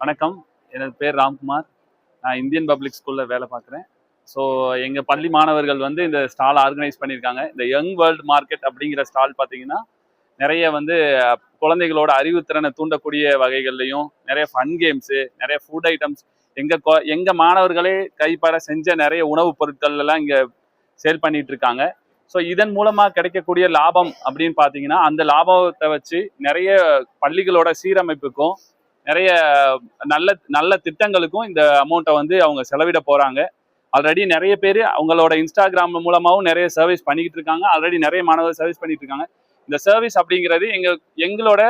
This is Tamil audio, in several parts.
வணக்கம். எனது பேர் ராம்குமார். நான் இந்தியன் பப்ளிக் ஸ்கூலில் வேலை பார்க்குறேன். ஸோ எங்கள் பள்ளி மாணவர்கள் வந்து இந்த ஸ்டால் ஆர்கனைஸ் பண்ணியிருக்காங்க. இந்த யங் வேர்ல்ட் மார்க்கெட் அப்படிங்கிற ஸ்டால் பார்த்தீங்கன்னா நிறைய வந்து குழந்தைகளோட அறிவுத்திறனை தூண்டக்கூடிய வகைகள்லையும் நிறைய ஃபன் கேம்ஸு நிறைய ஃபுட் ஐட்டம்ஸ் எங்கள் கொ எங்கள் மாணவர்களே கைப்பட செஞ்ச நிறைய உணவுப் பொருட்கள் எல்லாம் இங்கே சேல் பண்ணிட்டு இருக்காங்க ஸோ இதன் மூலமாக கிடைக்கக்கூடிய லாபம் அப்படின்னு பார்த்தீங்கன்னா அந்த லாபத்தை வச்சு நிறைய பள்ளிகளோட சீரமைப்புக்கும் நிறைய நல்ல நல்ல திட்டங்களுக்கும் இந்த அமௌண்ட்டை வந்து அவங்க செலவிட போகிறாங்க ஆல்ரெடி நிறைய பேர் அவங்களோட இன்ஸ்டாகிராம் மூலமாகவும் நிறைய சர்வீஸ் பண்ணிக்கிட்டு இருக்காங்க. ஆல்ரெடி நிறைய மாணவர்கள் சர்வீஸ் பண்ணிட்டு இருக்காங்க. இந்த சர்வீஸ் அப்படிங்கிறது எங்க எங்களோட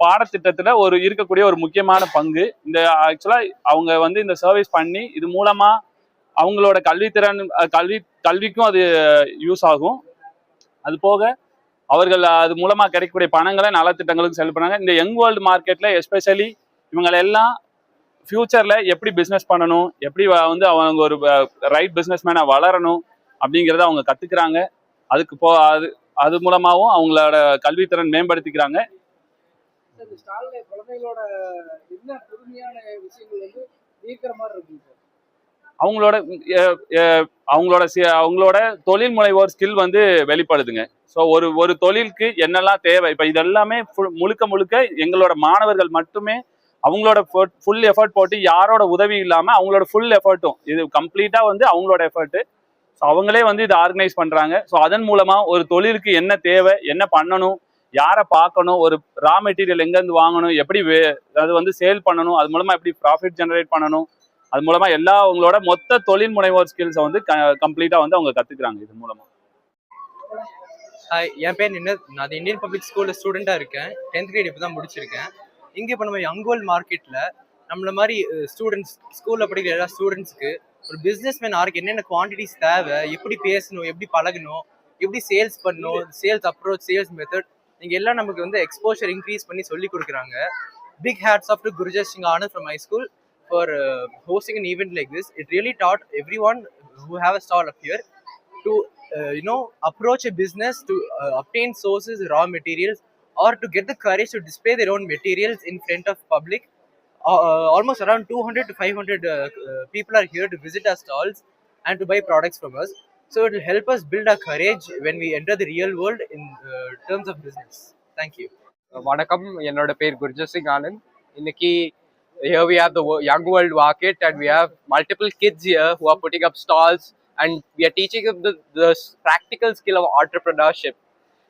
பாடத்திட்டத்தில் ஒரு இருக்கக்கூடிய ஒரு முக்கியமான பங்கு. இந்த ஆக்சுவலாக அவங்க வந்து இந்த சர்வீஸ் பண்ணி இது மூலமாக அவங்களோட கல்வித்திறன் கல்வி கல்விக்கும் அது யூஸ் ஆகும். அது போக அவர்கள் அது மூலமாக கிடைக்கக்கூடிய பணங்களை நலத்திட்டங்களுக்கு செல் பண்ணாங்க. இந்த யங் வேர்ல்டு மார்க்கெட்டில் எஸ்பெஷலி இவங்களை எல்லாம் ஃபியூச்சர்ல எப்படி பிஸ்னஸ் பண்ணணும் எப்படி வந்து அவங்க ஒரு ரைட் பிஸ்னஸ் வளரணும் அப்படிங்கிறத அவங்க கத்துக்கிறாங்க. அதுக்கு போ அது அது மூலமாகவும் அவங்களோட கல்வித்திறன் மேம்படுத்திக்கிறாங்க. அவங்களோட அவங்களோட அவங்களோட தொழில் முனைவோர் ஸ்கில் வந்து வெளிப்படுதுங்க. ஸோ ஒரு ஒரு தொழிலுக்கு என்னெல்லாம் தேவை? இப்போ இதெல்லாமே முழுக்க முழுக்க எங்களோட மாணவர்கள் மட்டுமே அவங்களோட ஃபுல் எஃபர்ட் போட்டு யாரோட உதவி இல்லாமல் அவங்களோட ஃபுல் எஃபர்ட்டும் இது கம்ப்ளீட்டாக வந்து அவங்களோட எஃபர்ட்டு ஸோ அவங்களே வந்து இதை ஆர்கனைஸ் பண்ணுறாங்க ஸோ அதன் மூலமாக ஒரு தொழிலுக்கு என்ன தேவை என்ன பண்ணணும் யாரை பார்க்கணும் ஒரு ரா மெட்டீரியல் எங்கேருந்து வாங்கணும் எப்படி வே அது வந்து சேல் பண்ணணும் அது மூலமாக எப்படி ப்ராஃபிட் ஜெனரேட் பண்ணணும் அது மூலமாக எல்லா அவங்களோட மொத்த தொழில் முனைவோர் ஸ்கில்ஸை வந்து கம்ப்ளீட்டாக வந்து அவங்க கத்துக்கிறாங்க இது மூலமாக ஹாய் என் பேர் நின்னத் நான் அது இந்தியன் பப்ளிக் ஸ்கூலில் ஸ்டூடெண்ட்டாக இருக்கேன். டென்த் கிரேட் இப்போ தான் முடிச்சிருக்கேன். இங்கே இப்போ நம்ம யங்கோல் மார்க்கெட்டில் நம்மள மாதிரி ஸ்டூடெண்ட்ஸ் ஸ்கூலில் படிக்கிற எல்லா ஸ்டூடெண்ட்ஸ்க்கு ஒரு பிஸ்னஸ் மேன் ஆருக்கு என்னென்ன குவான்டிட்டிஸ் தேவை எப்படி பேசணும் எப்படி பழகணும் எப்படி சேல்ஸ் பண்ணணும் சேல்ஸ் அப்ரோச் சேல்ஸ் மெத்தட் நீங்கள் எல்லாம் நமக்கு வந்து எக்ஸ்போஷர் இன்க்ரீஸ் பண்ணி சொல்லி கொடுக்குறாங்க. Big hats off to Gurjar Singh Anand from high school for hosting an event like this it really that everyone who have a stall up here to you know approach know business to obtain sources raw materials or to get the courage to display their own materials in front of public uh, uh, almost around 200 to 500 uh, uh, people are here to visit our stalls and to buy products from us so it will help us build our courage when we enter the real world in uh, terms of business thank you வணக்கம் என்னோட பேர் குர்ஜர் சிங் ஆனந்த் இன்னைக்கு here we have the wo- young world market and we have multiple kids here who are putting up stalls and we are teaching them the, the s- practical skill of entrepreneurship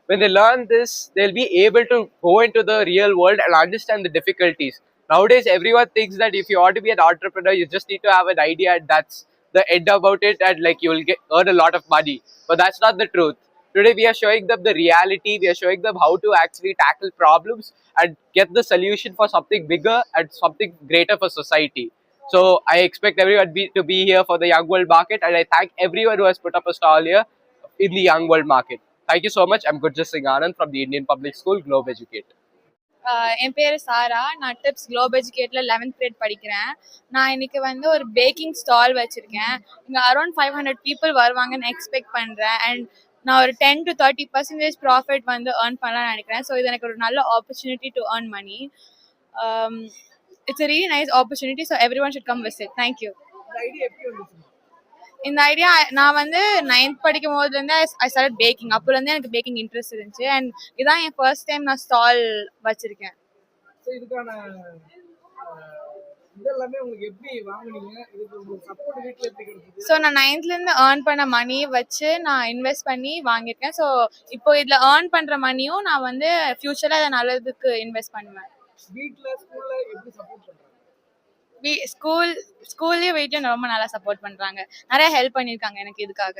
when they learn this they'll be able to go into the real world and understand the difficulties nowadays everyone thinks that if you want to be an entrepreneur you just need to have an idea and that's the end about it and like you will get earn a lot of money but that's not the truth Today we are showing them the reality, we are showing them how to actually tackle problems and get the solution for something bigger and something greater for society. So I expect everyone be, to be here for the Young World Market and I thank everyone who has put up a stall here in the Young World Market. Thank you so much. I'm Gurjas Singh Anand from the Indian Public School, Globe Educate. ஆஹ் என் பேர் சாரா. நான் டிப்ஸ் குளோப் எஜுகேட்டில் லெவன்த் கிரேட் படிக்கிறேன். நான் இன்னைக்கு வந்து ஒரு பேக்கிங் ஸ்டால் வச்சுருக்கேன். இங்கே அரௌண்ட் ஃபைவ் ஹண்ட்ரட் பீப்புள் வருவாங்கன்னு எக்ஸ்பெக்ட் பண்ணுறேன் அண்ட் நான் ஒரு ten to thirty percentage profit வந்து ஏர்ன் பண்ணலாம்னு நினைக்கிறேன். ஸோ இது எனக்கு ஒரு நல்ல opportunity to earn money it's a really nice opportunity. So everyone should come visit thank you இந்த ஐடியா நான் வந்து நைன்த் படிக்கும் போதுலேருந்து ஐ ஸ்டார்ட் பேக்கிங் அப்போலேருந்து எனக்கு பேக்கிங் இன்ட்ரெஸ்ட் இருந்துச்சு. அண்ட் இதான் என் ஃபர்ஸ்ட் டைம் நான் ஸ்டால் வச்சுருக்கேன். ஸோ நான் நைன்த்லேருந்து ஏர்ன் பண்ண மணி வச்சு நான் இன்வெஸ்ட் பண்ணி வாங்கியிருக்கேன். ஸோ இப்போ இதில் ஏர்ன் பண்ணுற மணியும் நான் வந்து ஃப்யூச்சரில் அதை நல்லதுக்கு இன்வெஸ்ட் பண்ணுவேன். ஸ்கூல் ஸ்கூல்லயே வீட்லையும் ரொம்ப நல்லா சப்போர்ட் பண்ணுறாங்க நிறைய ஹெல்ப் பண்ணியிருக்காங்க எனக்கு இதுக்காக.